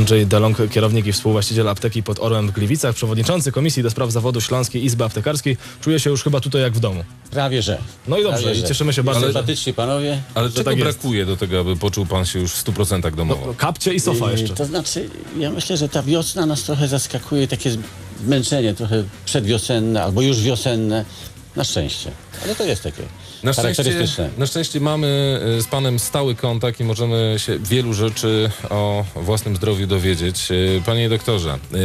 Andrzej Delong, kierownik i współwłaściciel apteki pod Orłem w Gliwicach, przewodniczący Komisji do Spraw Zawodu Śląskiej Izby Aptekarskiej. Czuje się już chyba tutaj jak w domu. Prawie że. No i dobrze, Prawie, i że. cieszymy się bardzo. że- Sympatyczni panowie. Ale czego tak jest. brakuje do tego, aby poczuł pan się już w 100% domowo? No, kapcie i sofa jeszcze. To znaczy, ja myślę, że ta wiosna nas trochę zaskakuje, takie zmęczenie trochę przedwiosenne albo już wiosenne. Na szczęście. Ale to jest takie Na szczęście, na szczęście mamy y, z panem stały kontakt i możemy się wielu rzeczy o własnym zdrowiu dowiedzieć. Y, Panie doktorze, y,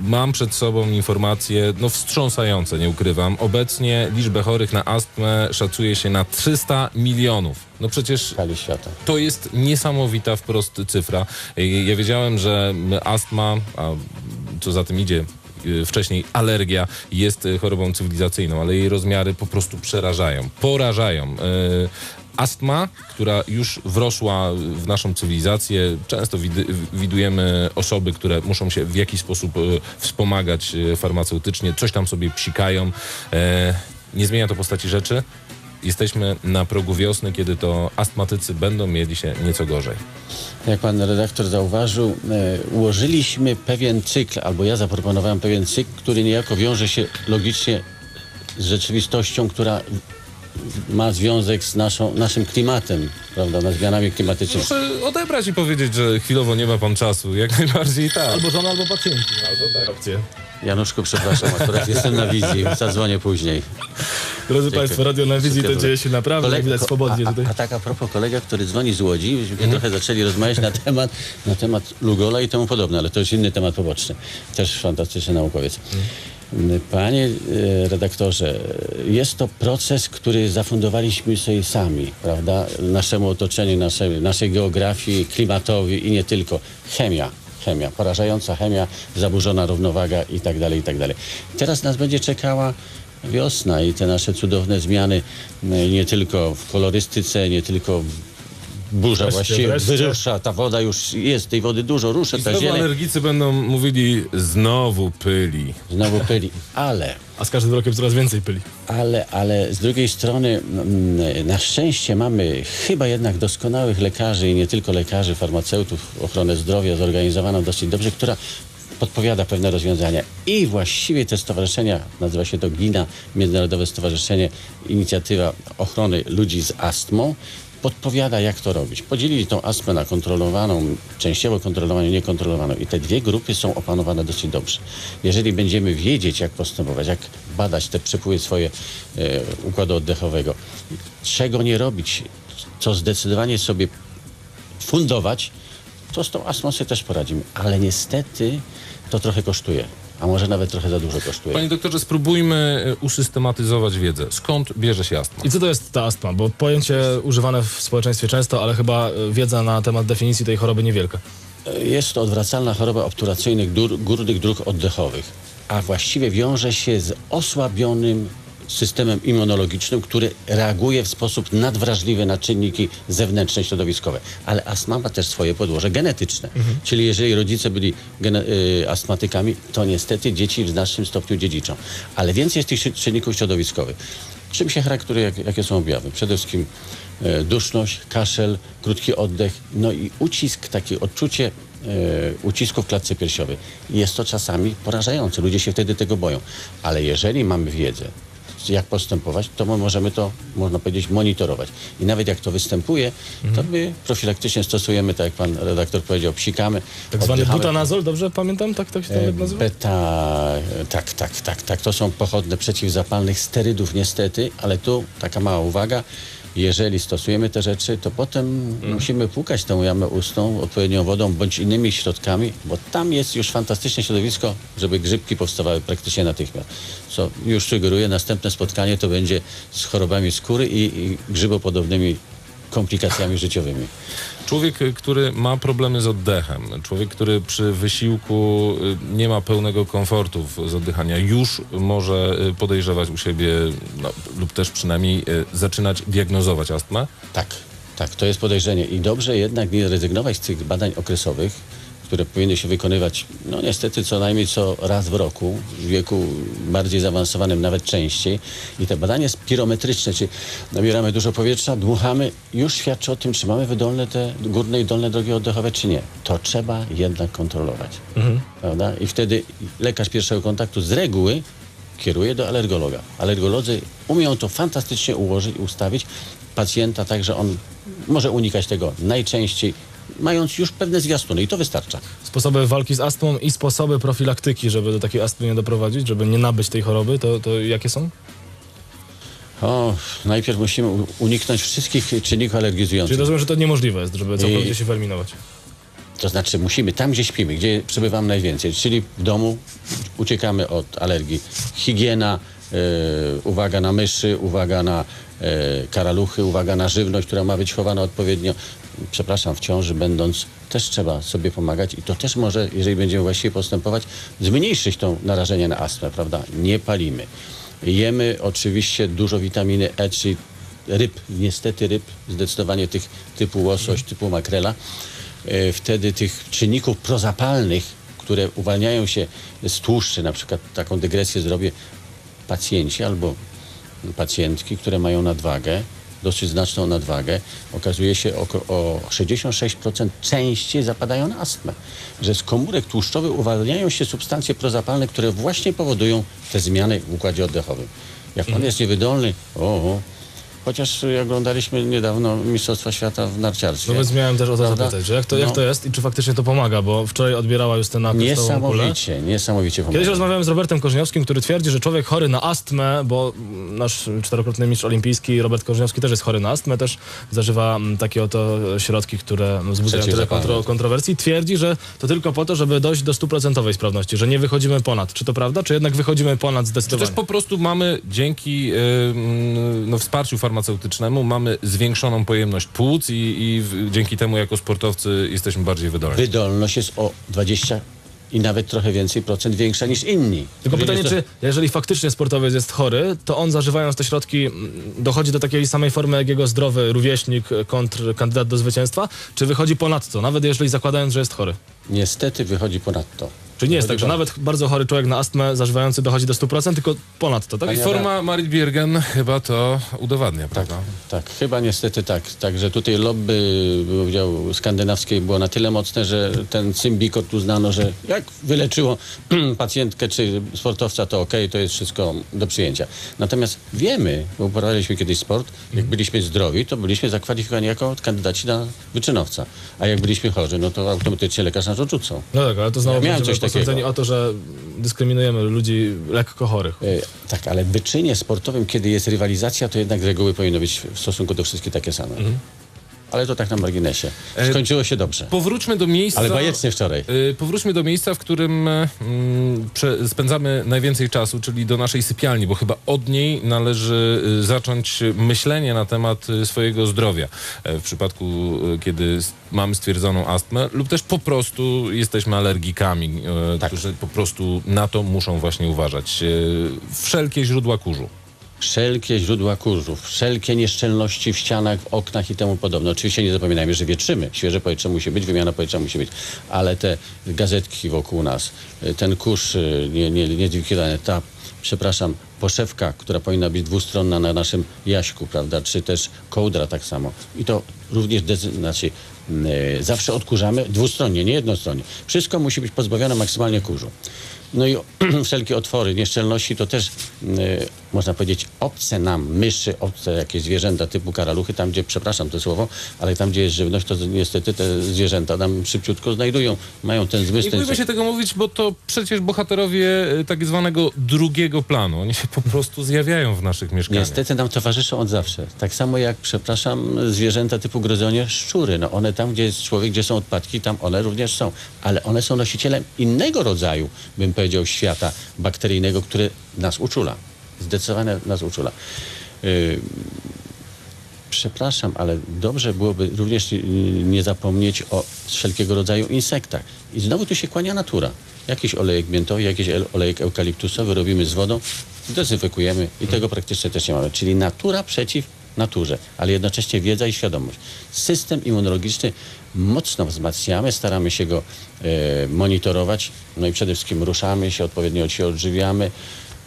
mam przed sobą informacje, no wstrząsające, nie ukrywam. Obecnie liczbę chorych na astmę szacuje się na 300 milionów. No przecież to jest niesamowita wprost cyfra. Ja wiedziałem, że astma, a co za tym idzie, wcześniej alergia jest y, chorobą cywilizacyjną, ale jej rozmiary po prostu przerażają, porażają. Y, Astma, która już wrosła w naszą cywilizację, często widy, widujemy osoby, które muszą się w jakiś sposób y, wspomagać y, farmaceutycznie, coś tam sobie psikają. E, Nie zmienia to postaci rzeczy. Jesteśmy na progu wiosny, kiedy to astmatycy będą mieli się nieco gorzej. Jak pan redaktor zauważył, e, ułożyliśmy pewien cykl, albo ja zaproponowałem pewien cykl, który niejako wiąże się logicznie z rzeczywistością, która ma związek z naszą, naszym klimatem, prawda, na zmianami klimatycznymi. Muszę odebrać i powiedzieć, że chwilowo nie ma pan czasu. Jak najbardziej tak. Albo żona, albo pacjenci. Albo tak. Opcje. Januszku, przepraszam, akurat jestem na wizji, zadzwonię później. Drodzy Państwo, Radio na Wizji to dzieje się naprawdę, jak widać swobodnie a, tutaj. a, a tak a propos kolega, który dzwoni z Łodzi, myśmy trochę zaczęli rozmawiać na temat, na temat Lugola i temu podobne, ale to już inny temat poboczny. Też fantastyczny naukowiec. Panie e, redaktorze, jest to proces, który zafundowaliśmy sobie sami, prawda? Naszemu otoczeniu, naszej, naszej geografii, klimatowi i nie tylko. Chemia. Chemia, porażająca chemia, zaburzona równowaga i tak dalej, i tak dalej. Teraz nas będzie czekała wiosna i te nasze cudowne zmiany nie tylko w kolorystyce, nie tylko w burza Wreszcie, właściwie wreszcie. wyrusza, ta woda już jest, tej wody dużo, rusza I ta znowu zieleń, alergicy będą mówili znowu pyli. znowu pyli, ale A z każdym rokiem coraz więcej pyli. Ale, ale z drugiej strony na szczęście mamy chyba jednak doskonałych lekarzy i nie tylko lekarzy, farmaceutów, ochronę zdrowia zorganizowaną dosyć dobrze, która podpowiada pewne rozwiązania. I właściwie te stowarzyszenia, nazywa się to GINA, Międzynarodowe Stowarzyszenie Inicjatywa Ochrony Ludzi z Astmą, podpowiada, jak to robić. Podzielili tą astmę na kontrolowaną, częściowo kontrolowaną niekontrolowaną. I te dwie grupy są opanowane dosyć dobrze. Jeżeli będziemy wiedzieć, jak postępować, jak badać te przepływy swoje e, układu oddechowego, czego nie robić, co zdecydowanie sobie fundować, to z tą astmą sobie też poradzimy. Ale niestety to trochę kosztuje. A może nawet trochę za dużo kosztuje. Panie doktorze, spróbujmy y, usystematyzować wiedzę. Skąd bierze się astma? I co to jest ta astma? Bo pojęcie używane w społeczeństwie często, ale chyba y, wiedza na temat definicji tej choroby niewielka. Jest to odwracalna choroba obturacyjnych dur, górnych dróg oddechowych, a właściwie wiąże się z osłabionym systemem immunologicznym, który reaguje w sposób nadwrażliwy na czynniki zewnętrzne, środowiskowe. Ale astma ma też swoje podłoże genetyczne. Czyli jeżeli rodzice byli y, astmatykami, to niestety dzieci w znacznym stopniu dziedziczą. Ale więcej jest tych czy- czynników środowiskowych. Czym się charakteruje, jak, jakie są objawy? Przede wszystkim e, duszność, kaszel, krótki oddech, no i ucisk, takie odczucie e, ucisku w klatce piersiowej. Jest to czasami porażające, ludzie się wtedy tego boją. Ale jeżeli mamy wiedzę, jak postępować, to my możemy to, można powiedzieć, monitorować. I nawet jak to występuje, to my profilaktycznie stosujemy, tak jak pan redaktor powiedział, psikamy. Tak zwany butanazol, dobrze pamiętam? Tak, tak się E, to nazywa? Beta, tak, tak, tak, tak. To są pochodne przeciwzapalnych sterydów niestety, ale tu taka mała uwaga. Jeżeli stosujemy te rzeczy, to potem musimy płukać tą jamę ustną odpowiednią wodą bądź innymi środkami, bo tam jest już fantastyczne środowisko, żeby grzybki powstawały praktycznie natychmiast. Co już sugeruję, następne spotkanie to będzie z chorobami skóry i, i grzybopodobnymi komplikacjami życiowymi. Człowiek, y, który ma problemy z oddechem, człowiek, który przy wysiłku y, nie ma pełnego komfortu z oddychania, już może y, podejrzewać u siebie, no, lub też przynajmniej zaczynać diagnozować astmę. Tak, tak, to jest podejrzenie. I dobrze jednak nie rezygnować z tych badań okresowych, które powinny się wykonywać, no niestety co najmniej co raz w roku, w wieku bardziej zaawansowanym, nawet częściej. I te badanie spirometryczne, czyli nabieramy dużo powietrza, dmuchamy, już świadczy o tym, czy mamy wydolne te górne i dolne drogi oddechowe, czy nie. To trzeba jednak kontrolować. Prawda? I wtedy lekarz pierwszego kontaktu z reguły kieruje do alergologa. Alergolodzy umieją to fantastycznie ułożyć, ustawić pacjenta tak, że on może unikać tego najczęściej, mając już pewne zwiastuny i to wystarcza. Sposoby walki z astmą i sposoby profilaktyki, żeby do takiej astmy nie doprowadzić, żeby nie nabyć tej choroby, to, to jakie są? O, najpierw musimy uniknąć wszystkich czynników Czyli alergizujących. rozumiem, że to niemożliwe jest, żeby całkowicie się wyeliminować. To znaczy musimy tam, gdzie śpimy, gdzie przebywamy najwięcej, czyli w domu uciekamy od alergii. Higiena, e, uwaga na myszy, uwaga na e, karaluchy, uwaga na żywność, która ma być chowana odpowiednio. Przepraszam, w ciąży będąc też trzeba sobie pomagać i to też może, jeżeli będziemy właściwie postępować, zmniejszyć to narażenie na astmę, prawda? Nie palimy. Jemy oczywiście dużo witaminy E, czyli ryb, niestety ryb, zdecydowanie tych typu łosoś, typu makrela e, wtedy tych czynników prozapalnych, które uwalniają się z tłuszczy, na przykład taką dygresję zrobię, pacjenci albo pacjentki, które mają nadwagę, dosyć znaczną nadwagę, okazuje się oko- o 66% częściej zapadają na astmę. Że z komórek tłuszczowych uwalniają się substancje prozapalne, które właśnie powodują te zmiany w układzie oddechowym. Jak on jest niewydolny, o, o chociaż y, oglądaliśmy niedawno Mistrzostwa Świata w narciarstwie. No więc miałem też o to Prawda? zapytać, że jak to, jak No. to jest i czy faktycznie to pomaga, bo wczoraj odbierała Justyna kryształową kulę. Niesamowicie, niesamowicie pomaga. Kiedyś rozmawiałem z Robertem Korzeniowskim, który twierdzi, że człowiek chory na astmę, bo nasz czterokrotny mistrz olimpijski Robert Korzeniowski też jest chory na astmę, też zażywa takie oto środki, które wzbudzają tyle kontro kontrowersji. Twierdzi, że to tylko po to, żeby dojść do stuprocentowej sprawności, że nie wychodzimy ponad. Czy to prawda, czy jednak wychodzimy ponad Czy zdecydowanie? też po prostu mamy dzięki y, mm, no, wsparciu farmaceutycznemu mamy zwiększoną pojemność płuc i, i w, dzięki temu jako sportowcy jesteśmy bardziej wydolni. Wydolność jest o 20 i nawet trochę więcej procent większa niż inni. Tylko Czyli pytanie, czy jeżeli faktycznie sportowiec jest chory, to on zażywając te środki mm, dochodzi do takiej samej formy jak jego zdrowy rówieśnik, e, kontr, kandydat do zwycięstwa, czy wychodzi ponad to, nawet jeżeli zakładając, że jest chory? Niestety wychodzi ponad to. Czyli nie jest tak, że ponad- nawet bardzo chory człowiek na astmę zażywający dochodzi do 100%, tylko ponad to, tak? I Panie forma Marit Biergen chyba to udowadnia, Tak, prawda? tak, chyba niestety tak. Także tutaj lobby, bym powiedział, skandynawskie było na tyle mocne, że ten symbikot uznano, że jak wyleczyło pacjentkę czy sportowca, to okej, to jest wszystko do przyjęcia. Natomiast wiemy, bo uprawialiśmy kiedyś sport, jak byliśmy zdrowi, to byliśmy zakwalifikowani jako kandydaci na wyczynowca. A jak byliśmy chorzy, no to automatycznie lekarz nas odrzucał. No tak, ale to znowu Ja miałem będziemy coś takiego. Posądzeni o to, że dyskryminujemy ludzi lekko chorych. E, Tak, ale w wyczynie sportowym, kiedy jest rywalizacja, to jednak reguły powinno być w stosunku do wszystkich takie same. Ale to tak na marginesie. E, Skończyło się dobrze. Powróćmy do miejsca... Ale bajecznie wczoraj. Y, Powróćmy do miejsca, w którym y, mm, spędzamy najwięcej czasu, czyli do naszej sypialni, bo chyba od niej należy zacząć myślenie na temat swojego zdrowia. E, W przypadku, kiedy mamy stwierdzoną astmę lub też po prostu jesteśmy alergikami, Tak. którzy po prostu na to muszą właśnie uważać. Wszelkie źródła kurzu. Wszelkie źródła kurzu, wszelkie nieszczelności w ścianach, w oknach i temu podobne. Oczywiście nie zapominajmy, że wietrzymy. Świeże powietrze musi być, wymiana powietrza musi być. Ale te gazetki wokół nas, y, ten kurz y, nie, nie, niezlikwidowany, ta, przepraszam, poszewka, która powinna być dwustronna na naszym jaśku, prawda, czy też kołdra tak samo. I to również, znaczy, y, zawsze odkurzamy dwustronnie, nie jednostronnie. Wszystko musi być pozbawione maksymalnie kurzu. No i wszelkie otwory, nieszczelności to też, y, można powiedzieć, obce nam myszy, obce jakieś zwierzęta typu karaluchy, tam gdzie, przepraszam to słowo, ale tam gdzie jest żywność, to niestety te zwierzęta tam szybciutko znajdują, mają ten zmysł. Nie ten bójmy się tego mówić, bo to przecież bohaterowie y, tak zwanego drugiego planu. Oni się po prostu zjawiają w naszych mieszkaniach. Niestety nam towarzyszą od zawsze. Tak samo jak, przepraszam, zwierzęta typu gryzonie, szczury. No one tam, gdzie jest człowiek, gdzie są odpadki, tam one również są. Ale one są nosicielem innego rodzaju, bym powiedział, świata bakteryjnego, który nas uczula. Zdecydowanie nas uczula. Yy, Przepraszam, ale dobrze byłoby również y, nie zapomnieć o wszelkiego rodzaju insektach. I znowu tu się kłania natura. Jakiś olejek miętowy, jakiś olejek eukaliptusowy robimy z wodą, dezynfekujemy i tego praktycznie też nie mamy. Czyli natura przeciw naturze, ale jednocześnie wiedza i świadomość. System immunologiczny mocno wzmacniamy, staramy się go e, monitorować, no i przede wszystkim ruszamy się, odpowiednio się odżywiamy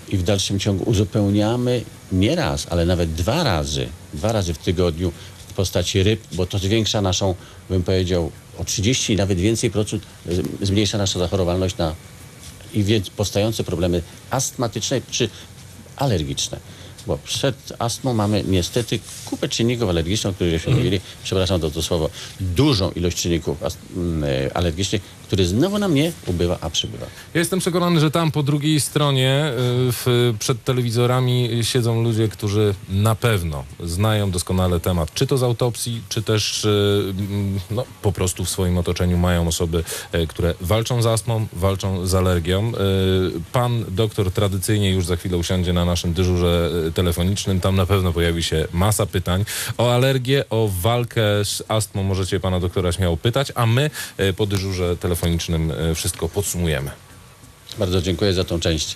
i w dalszym ciągu uzupełniamy nie raz, ale nawet dwa razy, dwa razy w tygodniu w postaci ryb, bo to zwiększa naszą, bym powiedział, o 30 nawet więcej procent, zmniejsza naszą zachorowalność na i więc powstające problemy astmatyczne czy alergiczne. Bo przed astmą mamy niestety kupę czynników alergicznych, o których żeśmy mówili, przepraszam za to słowo, dużą ilość czynników ast- m, e, alergicznych, który znowu nam nie ubywa, a przybywa. Ja jestem przekonany, że tam po drugiej stronie y, w, przed telewizorami siedzą ludzie, którzy na pewno znają doskonale temat, czy to z autopsji, czy też y, mm, no, po prostu w swoim otoczeniu mają osoby, które walczą z astmą, walczą z alergią. Pan doktor tradycyjnie już za chwilę usiądzie na naszym dyżurze telefonicznym. Tam na pewno pojawi się masa pytań o alergię, o walkę z astmą. Możecie pana doktora śmiało pytać, a my y, po dyżurze telefonicznym y, wszystko podsumujemy. Bardzo dziękuję za tą część.